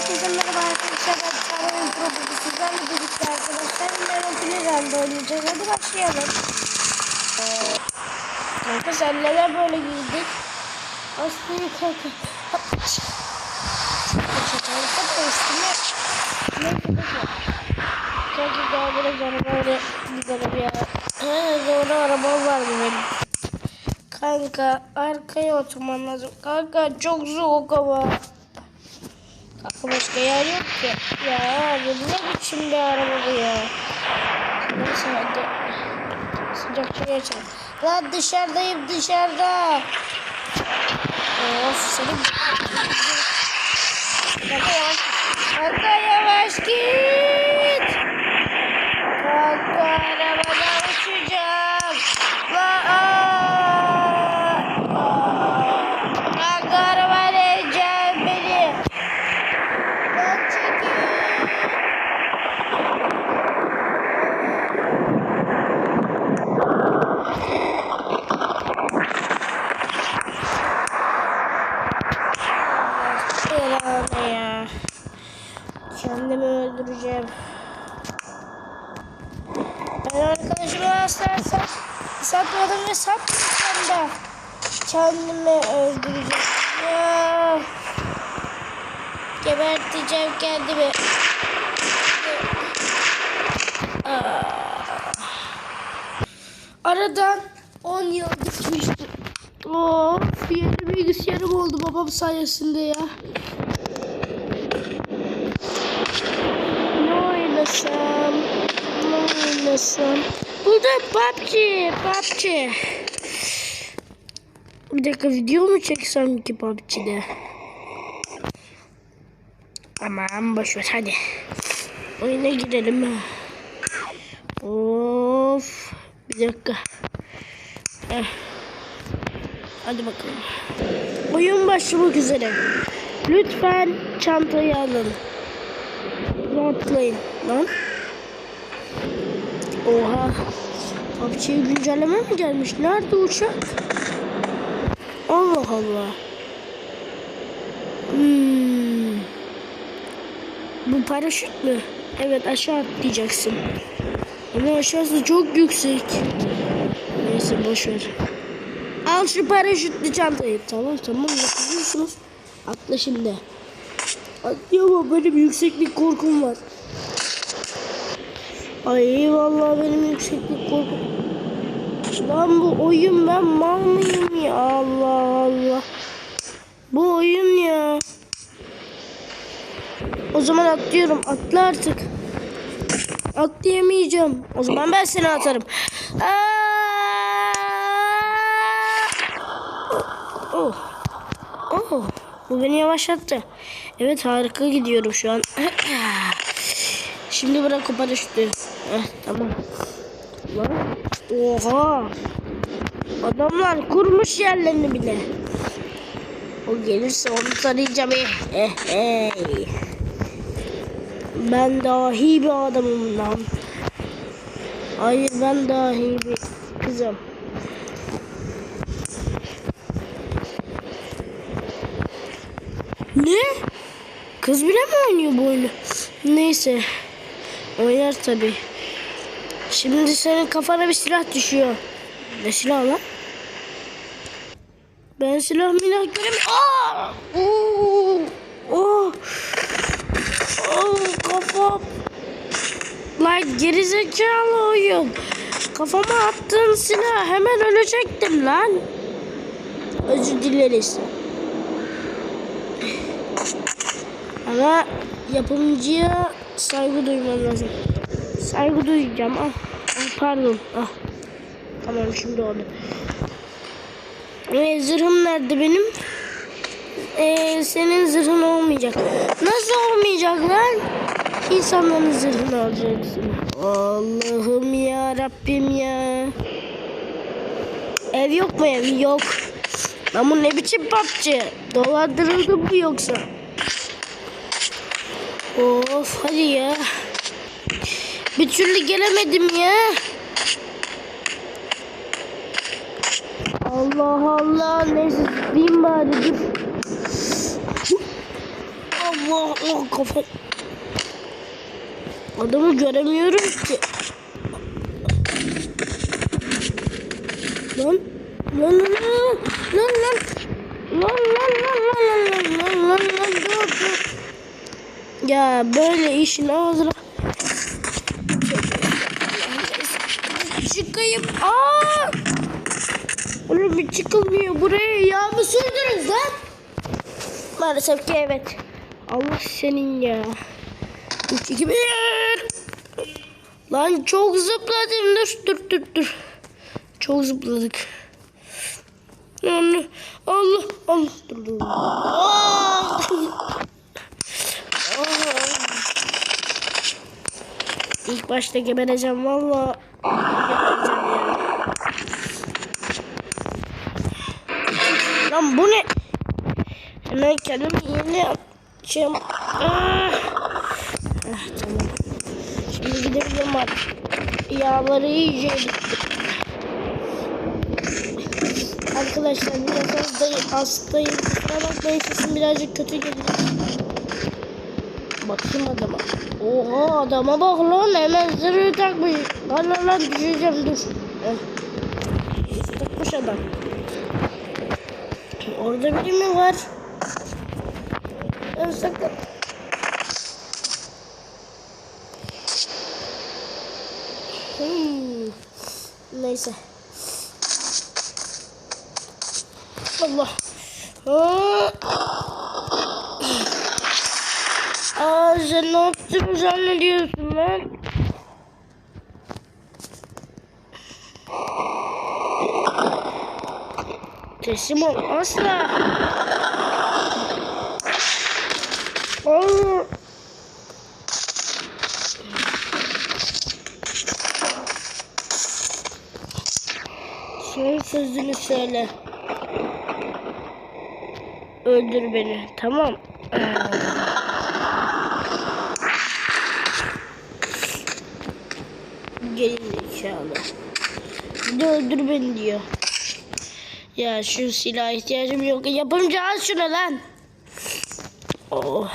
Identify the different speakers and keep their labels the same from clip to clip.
Speaker 1: Herkese merhaba arkadaşlar. Ben Çağrı Intro Sizlerle birlikte arkadaşlar. Yarın Playground'da oynayacağız. Hadi başlayalım. Kanka sen neden böyle giydik? Aslında kanka. Kanka da üstüne. Neyse bakın. Kanka gel biraz arabayla gidelim ya. He doğru araba var benim. Kanka arkaya oturman lazım. Kanka çok soğuk hava. Kanka başka yer yok ki. Ya abi ne biçim bir araba bu ya. Neyse hadi. Sıcakça geçelim. Lan dışarıdayım dışarıda. Of senin. Kanka yavaş. Kanka yavaş git. Kanka arabadan uçacağım. La Kanka arabayla ineceğim beni. Lan çekil. Belanı ya. Kendimi öldüreceğim. Ben arkadaşımı asla sat, satmadım ve satmayacağım da. Kendimi öldüreceğim. Ya. Kendimi. Aa. Aradan 10 yıl geçmişti. Of yeni bilgisayarım oldu babam sayesinde ya. Ne oynasam? Ne oynasam? Burada PUBG, PUBG. Bir dakika video mu çeksem ki PUBG'de? Aman boşver hadi. Oyuna girelim. Of. Bir dakika. Eh. Hadi bakalım. Oyun başlamak üzere. Lütfen çantayı alın. Rahatlayın lan. Oha. PUBG'ye güncelleme mi gelmiş? Nerede uçak? Allah Allah. Bu paraşüt mü? Evet aşağı atlayacaksın. Ama aşağısı çok yüksek. Neyse boşver. Al şu paraşütlü çantayı. Tamam tamam yapıyorsunuz. Atla şimdi. Atlayamam benim yükseklik korkum var. Ay vallahi benim yükseklik korkum. Lan bu oyun ben mal mıyım ya Allah Allah. Bu oyun. O zaman atlıyorum. Atla artık. Atlayamayacağım. O zaman ben seni atarım. Aa! Oh. Oh. Bu beni yavaşlattı. Evet harika gidiyorum şu an. Şimdi bırak o paraşütü. Heh, tamam. Oha. Adamlar kurmuş yerlerini bile. O gelirse onu tanıyacağım. Eh, eh, eh. Ben dahi bir adamım lan. Hayır ben dahi bir kızım. Ne? Kız bile mi oynuyor bu oyunu? Neyse. Oynar tabi. Şimdi senin kafana bir silah düşüyor. Ne silah lan? Ben silah milah göremiyorum. Aa! Oo! Oh, kafam. Lan gerizekalı oyun. Kafama attığın silah hemen ölecektim lan. Özür dileriz. Ama yapımcıya saygı duymam lazım. Saygı duyacağım. Ah, ah pardon. Ah. Tamam şimdi oldu. Ee, zırhım nerede benim? Ee, senin zırhın olmayacak. Nasıl olmayacak lan? İnsanların zırhını alacaksın. Allah'ım ya Rabbim ya. Ev yok mu ev? Yok. Ama ne biçim PUBG? Dolandırıldı mı yoksa? Of hadi ya. Bir türlü gelemedim ya. Allah Allah neyse zıplayayım bari dur. Allah Allah kafa. Adamı göremiyorum ki. Lan lan lan lan lan lan lan lan lan lan lan lan lan dur dur. Ya böyle işin ağzına çıkayım. Aa! Oğlum bir çıkılmıyor. Buraya yağ mı sürdünüz lan? Maalesef ki evet. Allah senin ya. 3, 2, 1. Lan çok zıpladım. Dur dur dur dur. Çok zıpladık. Allah Allah Allah. Dur dur. Aa! İlk başta gebereceğim valla. Lan bu ne? Hemen kendimi yeni yapacağım. Ah. Ah, tamam. Şimdi gidebilirim artık. Yağları bitti. Arkadaşlar biraz hastayım. hastayım. Kusura bakmayın sesim birazcık kötü geliyor. Bakayım adama. Oha adama bak lan hemen zırhı takmış. Lan lan lan düşeceğim dur. Heh. Takmış adam. Orada biri mi var? Ben sakın. Hmm. Neyse. Allah. Aa sen ne yaptığını zannediyorsun lan? Teslim ol asla. Söyle. Öldür beni. Tamam. Gelin inşallah. Bir de öldür beni diyor. Ya şu silah ihtiyacım yok. Yapımcı al şunu lan. Oh.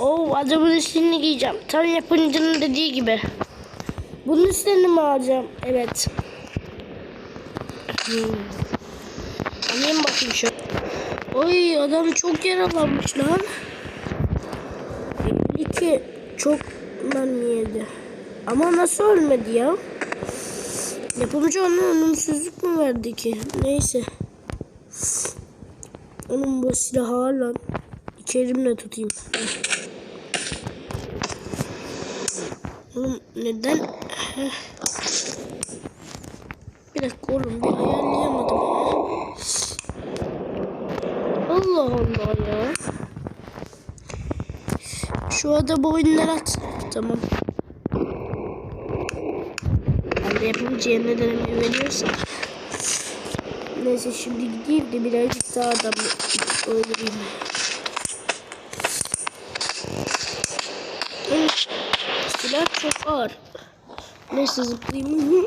Speaker 1: Oh adamın üstünü giyeceğim. Tam yapımcının dediği gibi. Bunun üstünü mi alacağım? Evet. Hmm. Alayım bakayım şu. Oy adam çok yaralanmış lan. Belli ki çok mermi yedi. Ama nasıl ölmedi ya? Yapımcı ona ölümsüzlük mü verdi ki? Neyse. Onun bu silahı al lan. İki elimle tutayım. Oğlum neden? Bir dakika oğlum bir ayarlayamadım. Allah Allah ya. Şu adamı oyunlar at. Tamam. Ben de yapımcıya neden emir veriyorsam. Neyse şimdi gideyim de birazcık daha adam öldüreyim. Evet. Silah çok ağır. Neyse zıplayayım.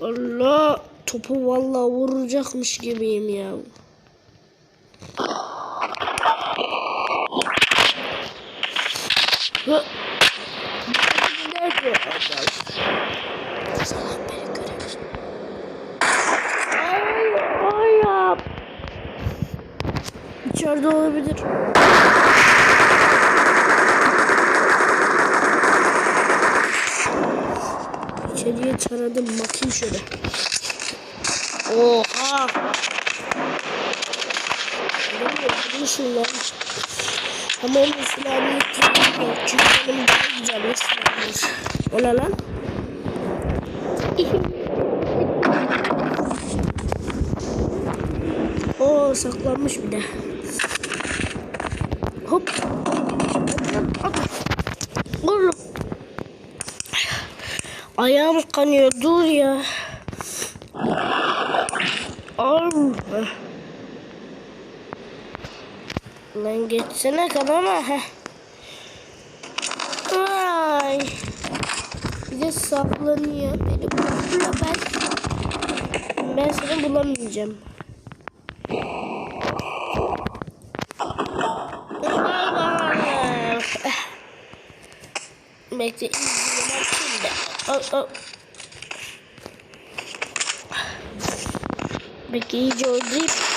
Speaker 1: Allah topu vallahi vuracakmış gibiyim ya. Nerede Hayır. İçeride olabilir. İçeriye taradım. Bakayım şöyle. Oha. Ne yapıyorsun lan? Ama onun silahını yok. Çünkü benim daha güzel silahım. O ne lan? Oo saklanmış bir de. Hop. Oğlum. Ayağım kanıyor. Dur ya. Al. Lan geçsene kanama. Heh. Ay. Bir de saplanıyor. Beni buluyor ben. Ben seni bulamayacağım. Bekle izlemem şimdi. Oh, oh. Bekle iyice öldüreyim.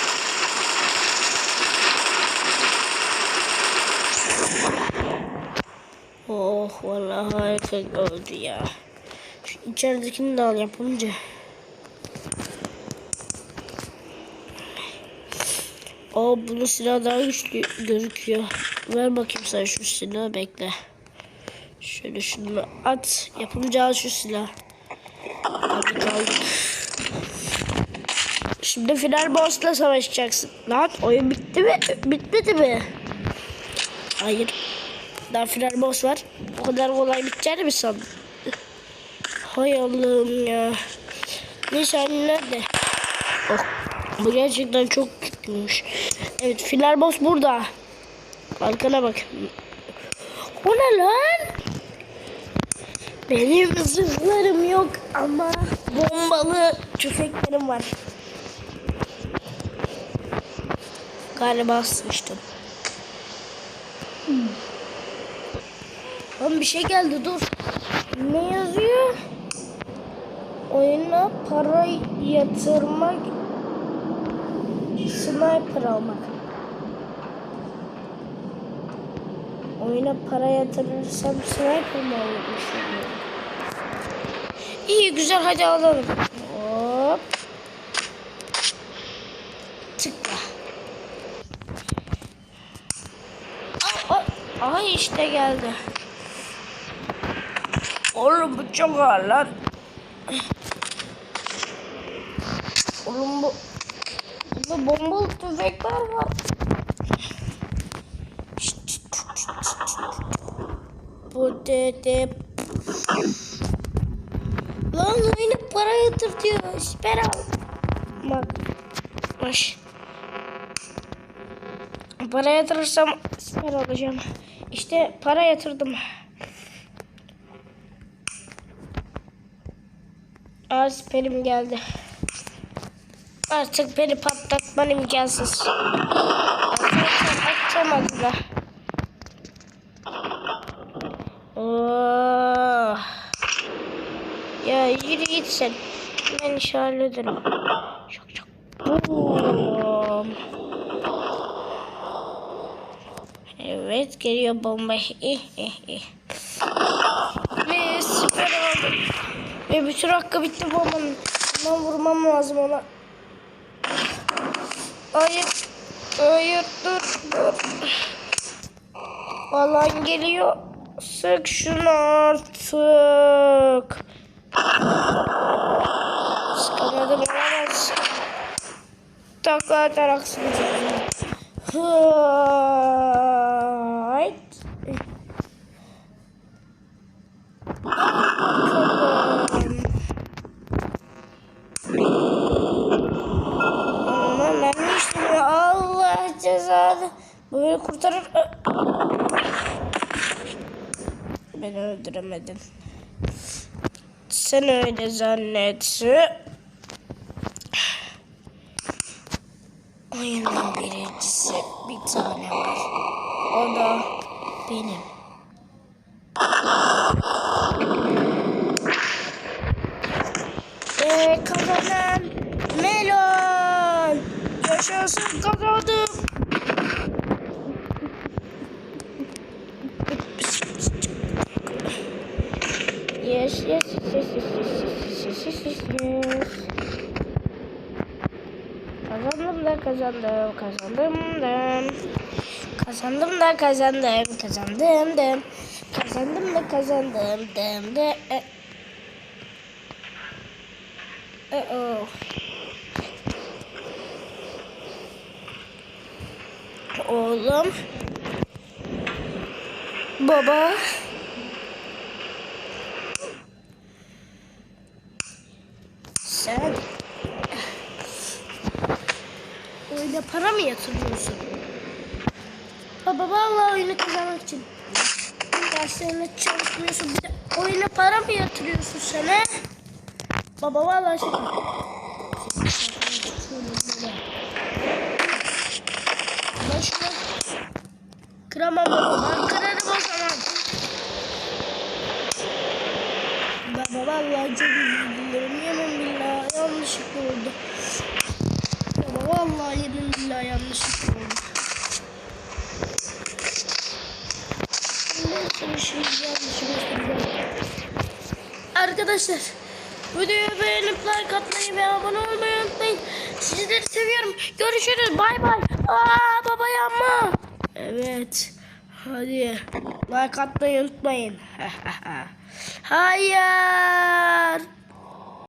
Speaker 1: Oh vallahi harika oldu ya. Şu içeridekini de al yapınca. Aa bunun silahı daha güçlü gözüküyor. Ver bakayım sen şu silahı bekle. Şöyle şunu at. Yapımcı al şu silah. Şimdi final boss'la savaşacaksın. Lan oyun bitti mi? Bitmedi mi? Hayır. Daha final boss var. O kadar kolay biteceğini mi sandın? Hay Allah'ım ya. Neyse hani nerede? Oh. Bu gerçekten çok güçlüymüş. Evet final boss burada. Arkana bak. O ne lan? Benim zırhlarım yok ama bombalı tüfeklerim var. Galiba asmıştım. Hmm. Lan bir şey geldi dur. Ne yazıyor? Oyuna para yatırmak, sniper almak. Oyuna para yatırırsam sniper mı olmuş? İyi güzel hadi alalım. Hop. Tıkla. Ay işte geldi. Oğlum bu çok ağır lan. Oğlum bu Burada bombalı tüfekler var. Bu dede Lan oyunu para yatırtıyor. Süper al. Bak. Baş. Para yatırırsam süper alacağım. İşte para yatırdım. Aa süperim geldi. Artık beni patlatman imkansız. Atacağım atla. Oh. Ya yürü git sen. Ben iş hallederim. Çok çok. Boom. Evet geliyor bomba. Eh eh eh. Ve süper oldu. Ve bütün hakkı bitti bombanın. Hemen vurmam lazım ona. Hayır. Hayır dur dur. Alan geliyor. Sık şunu artık. Sıkamadım olamaz. Takla atarak sıkacağım. Hayt. Bakalım. Aman ben ne işim ya? Allah cezanı. Bu beni kurtarır. Beni öldüremedin. Sen öyle zannet. Oyunun birincisi bir tane var. O da benim. Ve kazanan Melon. Yaşasın kazandım. Kazandım da kazandım, kazandım da. Kazandım da kazandım, kazandım da. Kazandım da kazandım, dım da. E- Uh-oh. Oğlum. Baba. Sen oyuna para mı yatırıyorsun? Baba vallahi oyunu kazanmak için. Derslerine çalışmıyorsun. Bir de oyuna para mı yatırıyorsun sen he? Baba vallahi şaka. Ben şunu kıramam baba. Ben kırarım o zaman. Vallahi çok dilerim. Yemin billahi yanlışlıkla oldu. Vallahi yemin billahi yanlışlıkla oldu. Şey göstereceğim. Arkadaşlar videoyu beğenip like atmayı ve abone olmayı unutmayın. Sizleri seviyorum. Görüşürüz. Bay bay. Aa baba yanma. Evet. Hadi like atmayı unutmayın. Hayır.